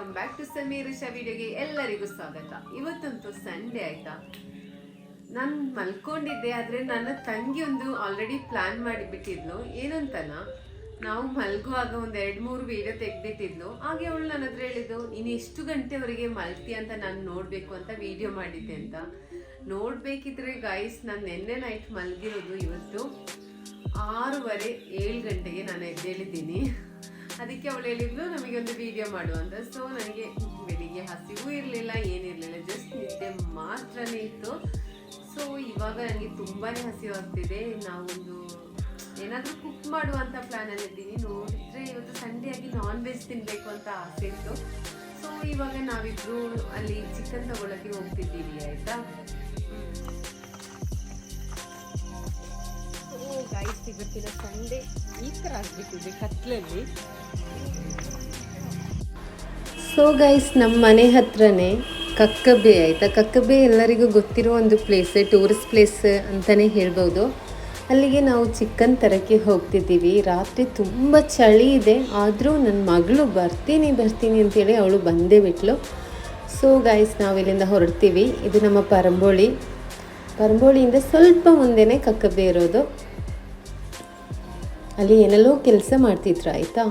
Welcome back to ಸಮೀರಿಷಾ ವಿಡಿಯೋಗೆ ಎಲ್ಲರಿಗೂ ಸ್ವಾಗತ. ಇವತ್ತಂತೂ ಸಂಡೇ ಆಯ್ತಾ? ನಾನು ಮಲ್ಕೊಂಡಿದ್ದೆ, ಆದರೆ ನನ್ನ ತಂಗಿ ಒಂದು ಆಲ್ರೆಡಿ ಪ್ಲ್ಯಾನ್ ಮಾಡಿಬಿಟ್ಟಿದ್ಲು. ಏನಂತನ ನಾವು ಮಲಗುವಾಗ ಒಂದು ಎರಡು ಮೂರು ವಿಡಿಯೋ ತೆಗ್ದಿಟ್ಟಿದ್ಲು. ಹಾಗೆ ಅವಳು ನನ್ನ ಹತ್ರ ಹೇಳಿದ್ದು ಇನ್ನು ಎಷ್ಟು ಗಂಟೆವರೆಗೆ ಮಲ್ತಿ ಅಂತ ನಾನು ನೋಡಬೇಕು ಅಂತ ವಿಡಿಯೋ ಮಾಡಿದ್ದೆ ಅಂತ. ನೋಡಬೇಕಿದ್ರೆ ಗೈಸ್ ನಾನು ನಿನ್ನೆ ನೈಟ್ ಮಲಗಿರೋದು ಇವತ್ತು ಆರೂವರೆ ಏಳು ಗಂಟೆಗೆ ನಾನು ಎದ್ದೇಳಿದ್ದೀನಿ. ಅದಕ್ಕೆ ಅವಳು ಹೇಳಿದ್ಲು, ನಮಗೆ ಒಂದು ವಿಡಿಯೋ ಮಾಡು ಅಂತ. ಸೊ ನನಗೆ ಬೆಳಿಗ್ಗೆ ಹಸಿವು ಇರಲಿಲ್ಲ ಏನಿರಲಿಲ್ಲ ಜಸ್ಟ್ ನಿದ್ದೆ ಮಾತ್ರನೇ ಇತ್ತು. ಸೊ ಇವಾಗ ನನಗೆ ತುಂಬಾ ಹಸಿವು ಆಗ್ತಿದೆ. ನಾವೊಂದು ಏನಾದರೂ ಕುಕ್ ಮಾಡುವಂಥ ಪ್ಲಾನಲ್ಲಿ ಇದ್ದೀನಿ. ನೋಡಿದ್ರೆ ಇವತ್ತು ಸಂಡೇ ಆಗಿ ನಾನ್ ವೆಜ್ ತಿನ್ನಬೇಕು ಅಂತ ಆಸೆ ಇತ್ತು. ಸೊ ಇವಾಗ ನಾವಿಬ್ರು ಅಲ್ಲಿ ಚಿಕನ್ ತಗೊಳಕ್ಕೆ ಹೋಗ್ತಿದ್ದೀವಿ, ಆಯ್ತಾ? ಇವತ್ತಿನ ಸಂಡೇ ಈ ಥರ ಆಗ್ಬಿಟ್ಟಿದೆ ಕತ್ಲಲ್ಲಿ. ಸೊ ಗೈಸ್ ನಮ್ಮ ಮನೆ ಹತ್ರನೇ ಕಕ್ಕಬೆ ಆಯಿತಾ? ಕಕ್ಕಬೆ ಎಲ್ಲರಿಗೂ ಗೊತ್ತಿರೋ ಒಂದು ಪ್ಲೇಸ್ ಟೂರಿಸ್ಟ್ ಪ್ಲೇಸ್ ಅಂತಲೇ ಹೇಳ್ಬೋದು. ಅಲ್ಲಿಗೆ ನಾವು ಚಿಕನ್ ತರಕ್ಕೆ ಹೋಗ್ತಿದ್ದೀವಿ. ರಾತ್ರಿ ತುಂಬ ಚಳಿ ಇದೆ. ಆದರೂ ನನ್ನ ಮಗಳು ಬರ್ತೀನಿ ಬರ್ತೀನಿ ಅಂತೇಳಿ ಅವಳು ಬಂದೇ ಬಿಟ್ಲು. ಸೊ ನಾವು ಇಲ್ಲಿಂದ ಹೊರಡ್ತೀವಿ. ಇದು ನಮ್ಮ ಪರಂಬೋಳಿ. ಪರಂಬೋಳಿಯಿಂದ ಸ್ವಲ್ಪ ಮುಂದೆನೇ ಕಕ್ಕಬೆ ಇರೋದು. ಅಲ್ಲಿ ಏನೆಲ್ಲೋ ಕೆಲಸ ಮಾಡ್ತಿದ್ರು, ಆಯಿತಾ?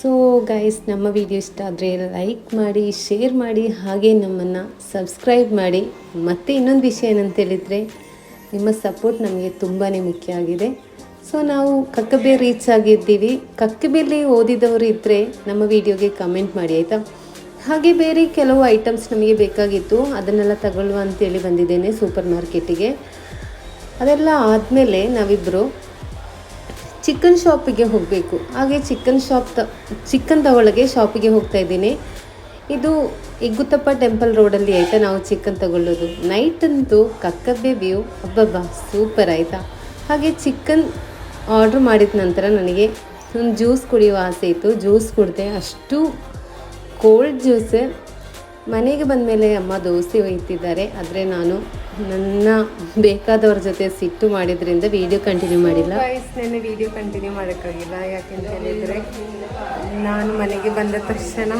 ಸೊ ಗೈಸ್ ನಮ್ಮ ವಿಡಿಯೋ ಇಷ್ಟ ಆದರೆ ಲೈಕ್ ಮಾಡಿ ಶೇರ್ ಮಾಡಿ, ಹಾಗೆ ನಮ್ಮನ್ನು ಸಬ್ಸ್ಕ್ರೈಬ್ ಮಾಡಿ. ಮತ್ತು ಇನ್ನೊಂದು ವಿಷಯ ಏನಂತ ಹೇಳಿದರೆ, ನಿಮ್ಮ ಸಪೋರ್ಟ್ ನಮಗೆ ತುಂಬಾ ಮುಖ್ಯ ಆಗಿದೆ. ಸೊ ನಾವು ಕಕ್ಕಬೆ ರೀಚ್ ಆಗಿದ್ದೀವಿ ಕಕ್ಕಬೆಲಿ ಓದಿದವರು ಇದ್ದರೆ ನಮ್ಮ ವಿಡಿಯೋಗೆ ಕಮೆಂಟ್ ಮಾಡಿ, ಆಯಿತಾ? ಹಾಗೆ ಬೇರೆ ಕೆಲವು ಐಟಮ್ಸ್ ನಮಗೆ ಬೇಕಾಗಿತ್ತು. ಅದನ್ನೆಲ್ಲ ತಗೊಳ್ಳುವ ಅಂತೇಳಿ ಬಂದಿದ್ದೇನೆ ಸೂಪರ್ ಮಾರ್ಕೆಟಿಗೆ ಅದೆಲ್ಲ ಆದಮೇಲೆ ನಾವಿಬ್ಬರು ಚಿಕನ್ ಶಾಪಿಗೆ ಹೋಗಬೇಕು. ಹಾಗೆ ಚಿಕನ್ ಶಾಪ್ ತ ಚಿಕನ್ ತಗೊಳ್ಳೋಕ್ಕೆ ಶಾಪಿಗೆ ಹೋಗ್ತಾ ಇದ್ದೀನಿ. ಇದು ಇಗ್ಗುತ್ತಪ್ಪ ಟೆಂಪಲ್ ರೋಡಲ್ಲಿ ಆಯಿತಾ ನಾವು ಚಿಕನ್ ತಗೊಳ್ಳೋದು. ನೈಟ್ ಅಂತೂ ಕಕ್ಕಬ್ಬೆ ವ್ಯೂ ಅಬ್ಬಬ್ಬಾ ಸೂಪರ್ ಆಯಿತಾ? ಹಾಗೆ ಚಿಕನ್ ಆರ್ಡ್ರ್ ಮಾಡಿದ ನಂತರ ನನಗೆ ಒಂದು ಜ್ಯೂಸ್ ಕುಡಿಯುವ ಆಸೆ ಇತ್ತು. ಜ್ಯೂಸ್ ಕುಡಿದೆ ಅಷ್ಟು ಕೋಲ್ಡ್ ಜ್ಯೂಸ್ ಮನೆಗೆ ಬಂದ ಮೇಲೆ ಅಮ್ಮ ದೋಸೆ ಒಯ್ತಿದ್ದಾರೆ ಆದರೆ ನಾನು ನನ್ನ ಬೇಕಾದವ್ರ ಜೊತೆ ಸಿಟ್ಟು ಮಾಡಿದ್ರಿಂದ ವಿಡಿಯೋ ಕಂಟಿನ್ಯೂ ಮಾಡಿಲ್ಲ. ನೆನ್ನೆ ವಿಡಿಯೋ ಕಂಟಿನ್ಯೂ ಮಾಡೋಕ್ಕಾಗಿಲ್ಲ. ಯಾಕೆಂತ ಹೇಳಿದರೆ, ನಾನು ಮನೆಗೆ ಬಂದ ತಕ್ಷಣ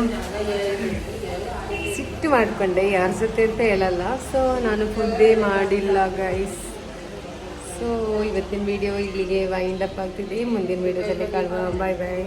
ಸಿಟ್ಟು ಮಾಡಿಕೊಂಡೆ. ಯಾರ ಜೊತೆ ಅಂತ ಹೇಳಲ್ಲ. ಸೊ ನಾನು ಫುಡ್ಡೇ ಮಾಡಿಲ್ಲ ಗೈಸ್ ಸೊ ಇವತ್ತಿನ ವಿಡಿಯೋ ಇಲ್ಲಿಗೆ ವೈಂಡ್ ಅಪ್ ಆಗ್ತಿದೆ. ಮುಂದಿನ ವಿಡಿಯೋದಲ್ಲಿ ಕಾಣುವ ಬಾಯ್ ಬಾಯ್